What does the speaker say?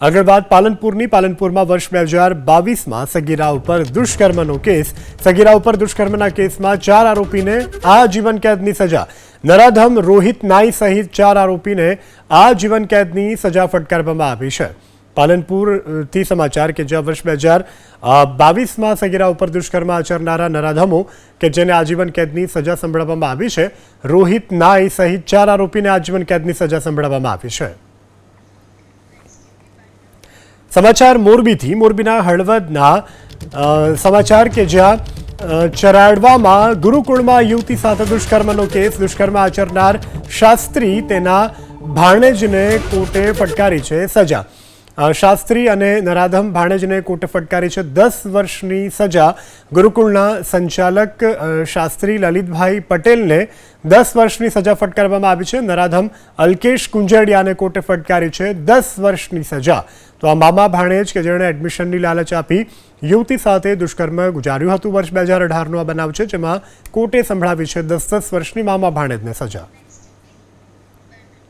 આગળ વાત પાલનપુરની પાલનપુરમાં વર્ષ બે હજાર બાવીસમાં સગીરા ઉપર દુષ્કર્મનો કેસ. સગીરા ઉપર દુષ્કર્મના કેસમાં ચાર આરોપીને આજીવન કેદની સજા. નરાધમ રોહિત નાઈ સહિત ચાર આરોપીને આજીવન કેદની સજા ફટકારવામાં આવી છે. પાલનપુરથી સમાચાર કે જ્યાં વર્ષ બે હજાર બાવીસમાં સગીરા ઉપર દુષ્કર્મ આચરનારા નરાધમો કે જેને આજીવન કેદની સજા સંભળાવવામાં આવી છે, રોહિત નાઈ સહિત ચાર આરોપીને આજીવન કેદની સજા સંભળાવવામાં આવી છે. સમાચાર મોરબીથી. મોરબીના હળવદના સમાચાર કે જ્યાં ચરાડવામાં ગુરુકુળમાં યુવતી સાથે દુષ્કર્મનો કેસ. દુષ્કર્મ આચરનાર શાસ્ત્રી તેના ભાણેજને કોર્ટે ફટકારી છે સજા. શાસ્ત્રી અને નરાધમ ભાણેજને કોર્ટે ફટકારી છે. દસ વર્ષની સજા ગુરુકુળના સંચાલક શાસ્ત્રી લલિતભાઈ પટેલને દસ વર્ષની સજા ફટકારવામાં આવી છે. નરાધમ અલ્કેશ કુંજડિયાને કોર્ટે ફટકારી છે. દસ વર્ષની સજા. તો આ મામા ભાણેજ કે જેણે એડમિશનની લાલચ આપી, યુવતી સાથે દુષ્કર્મ ગુજાર્યું હતું વર્ષ બે હજાર અઢારનો આ બનાવ છે, જેમાં કોર્ટે સંભળાવી છે દસ દસ વર્ષની મામા ભાણેજને સજા.